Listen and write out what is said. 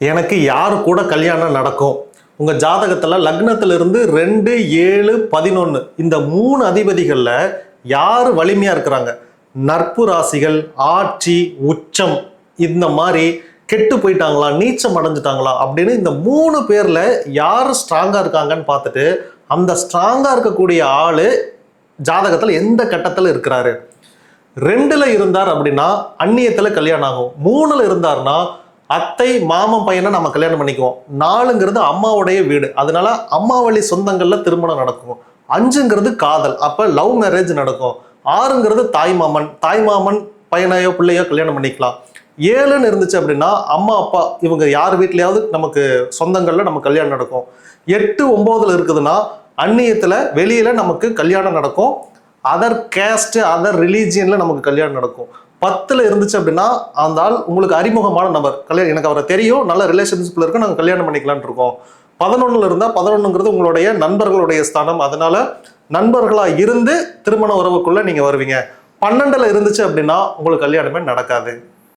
எனக்கு யார் கூட கல்யாணம் நடக்கும்? உங்கள் ஜாதகத்தில் லக்னத்திலிருந்து ரெண்டு ஏழு பதினொன்று இந்த மூணு அதிபதிகளில் யார் வலிமையாக இருக்கிறாங்க? நட்பு ராசிகள் ஆட்சி உச்சம் இந்த மாதிரி கெட்டு போயிட்டாங்களா நீச்சம் அடைஞ்சிட்டாங்களா அப்படின்னு இந்த மூணு பேரில் யார் ஸ்ட்ராங்காக இருக்காங்கன்னு பார்த்துட்டு அந்த ஸ்ட்ராங்காக இருக்கக்கூடிய ஆள் ஜாதகத்தில் எந்த கட்டத்தில் இருக்கிறாரு? ரெண்டில் இருந்தார் அப்படின்னா அந்நியத்தில் கல்யாணம் ஆகும். மூணில் இருந்தார்னா அத்தை மாமன் பையனை நம்ம கல்யாணம் பண்ணிக்குவோம். நாலுங்கிறது அம்மாவுடைய வீடு. அதனால அம்மா வழி சொந்தங்கள்ல திருமணம் நடக்கும். அஞ்சுங்கிறது காதல். அப்ப லவ் மேரேஜ் நடக்கும். ஆறுங்கிறது தாய் மாமன். தாய் மாமன் பையனையோ பிள்ளையோ கல்யாணம் பண்ணிக்கலாம். ஏழுன்னு இருந்துச்சு அப்படின்னா அம்மா அப்பா இவங்க யார் வீட்லயாவது நமக்கு சொந்தங்கள்ல நம்ம கல்யாணம் நடக்கும். எட்டு ஒன்பதுல இருக்குதுன்னா அந்நியத்துல வெளியில நமக்கு கல்யாணம் நடக்கும். அதர் கேஸ்ட் அதர் ரிலீஜியன்ல நமக்கு கல்யாணம் நடக்கும். பத்தில் இருந்துச்சு அப்படின்னா அந்த ஆள் உங்களுக்கு அறிமுகமான நபர். கல்யாணம் எனக்கு அவரை தெரியும் நல்ல ரிலேஷன்ஷிப்பில் இருக்கும் நாங்கள் கல்யாணம் பண்ணிக்கலாம்னு இருக்கோம். பதினொன்னுல இருந்தால் பதினொன்னுங்கிறது உங்களுடைய நண்பர்களுடைய ஸ்தானம். அதனால நண்பர்களாக இருந்து திருமண உறவுக்குள்ளே நீங்கள் வருவீங்க. பன்னெண்டில் இருந்துச்சு அப்படின்னா உங்களுக்கு கல்யாணமே நடக்காது.